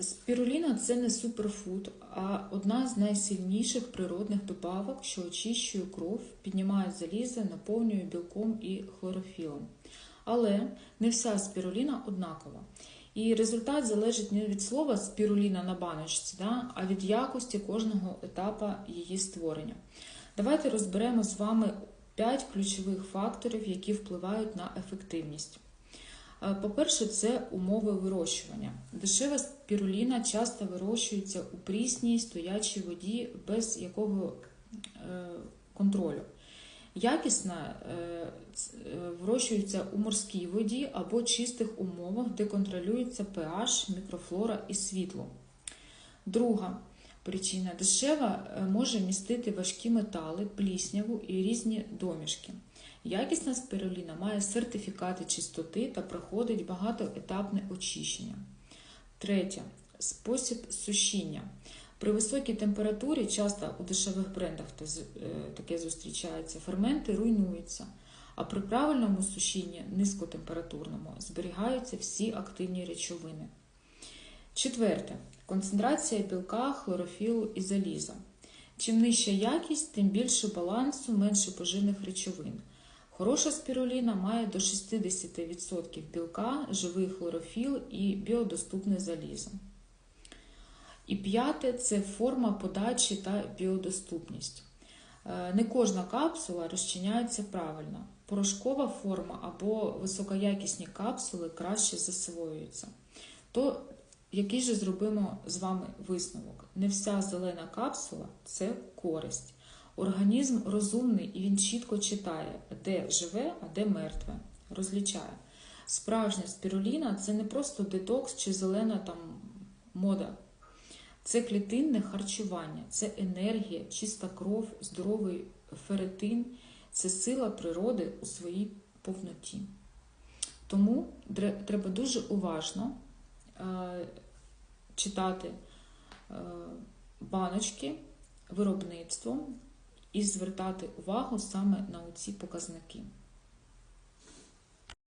Спіруліна це не суперфуд, а одна з найсильніших природних добавок, що очищує кров, піднімає залізо, наповнює білком і хлорофілом. Але не вся спіруліна однакова. І результат залежить не від слова спіруліна на баночці, да, а від якості кожного етапа її створення. Давайте розберемо з вами 5 ключових факторів, які впливають на ефективність. Е, По-перше, це умови вирощування. Дешева спіруліна часто вирощується у прісній стоячій воді без якого е, контролю. Якісна е, вирощується у морській воді або чистих умовах, де контролюється pH, мікрофлора і світло. Друга причина дешева е, може містити важкі метали, плісняву і різні домішки. Якісна спіруліна має сертифікати чистоти та проходить багатоетапне очищення. Третє спосіб сушіння. При високій температурі, часто у дешевих брендах е, таке зустрічається, ферменти руйнуються, а при правильному сушінні, низькотемпературному, зберігаються всі активні речовини. Четверте концентрація білка, хлорофілу і заліза. Чим нижча якість, тим більше балансу, менше поживних речовин. Хороша спіруліна має до 60% білка, живий хлорофіл і біодоступне залізо. І п'яте це форма подачі та біодоступність. Е, Не кожна капсула розчиняється правильно. Порошкова форма або високоякісні капсули краще засвоюються. То який же зробимо з вами висновок? Не вся зелена капсула це користь. Організм розумний і він чітко читає, де живе, а де мертве. Розлічає. Справжня спіруліна це не просто детокс чи зелена там мода. Це клітинне харчування, це енергія, чиста кров, здоровий феретин, це сила природи у своїй повноті. Тому треба дуже уважно е, читати е, баночки виробництво і звертати увагу саме на ці показники.